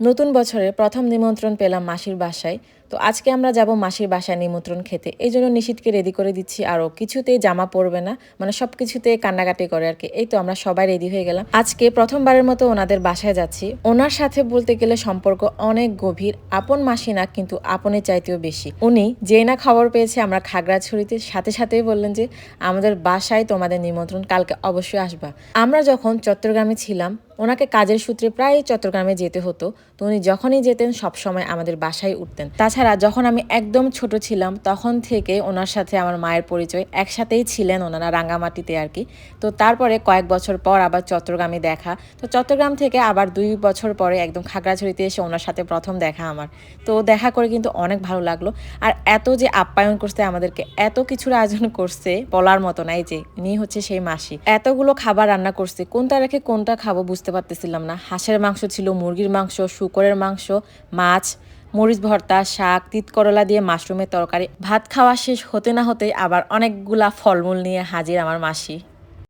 নতুন বছরে প্রথম নিমন্ত্রণ পেলাম মাসির বাসায়। তো আজকে আমরা যাব মাসির বাসায় নিমন্ত্রণ খেতে। এই জন্য নিশিতকে রেডি করে দিচ্ছি আরও কিছুতেই জামা পরবে না মানে সব কিছুতে কান্নাকাটি করে আর কি। এই তো আমরা সবাই রেডি হয়ে গেলাম। আজকে প্রথমবারের মতো ওনাদের বাসায় যাচ্ছি। ওনার সাথে বলতে গেলে সম্পর্ক অনেক গভীর। আপন মাসি না, কিন্তু আপনের চাইতেও বেশি। উনি যে না খবর পেয়েছে আমরা খাগড়াছড়িতে, সাথে সাথেই বললেন যে, আমাদের বাসায় তোমাদের নিমন্ত্রণ, কালকে অবশ্যই আসবা। আমরা যখন চট্টগ্রামে ছিলাম, ওনাকে কাজের সূত্রে প্রায় চট্টগ্রামে যেতে হতো। তো উনি যখনই যেতেন, সবসময় আমাদের বাসায় উঠতেন। তাছাড়া যখন আমি একদম ছোট ছিলাম, তখন থেকে ওনার সাথে আমার মায়ের পরিচয়, একসাথেই ছিলেন ওনারা রাঙ্গামাটিতে আর কি। তো তারপরে কয়েক বছর পর আবার চট্টগ্রামে দেখা। তো চট্টগ্রাম থেকে আবার দুই বছর পরে একদম খাগড়াছড়িতে এসে ওনার সাথে প্রথম দেখা আমার। তো দেখা করে কিন্তু অনেক ভালো লাগল। আর এত যে আপ্যায়ন করছে আমাদেরকে, এত কিছুর আয়োজন করছে বলার মতো নাই যে, ইনি হচ্ছে সেই মাসি। এতগুলো খাবার রান্না করছে, কোনটা রেখে কোনটা খাব বুঝতে পারতেছিলাম না। হাঁসের মাংস ছিল, মুরগির মাংস, শুকরের মাংস, মাছ মরিচ, ভর্তা, শাক তিত করলা দিয়ে মাশরুমের তরকারি। ভাত খাওয়া শেষ হতে না হতে আবার অনেকগুলা ফলমূল নিয়ে হাজির আমার মাসি।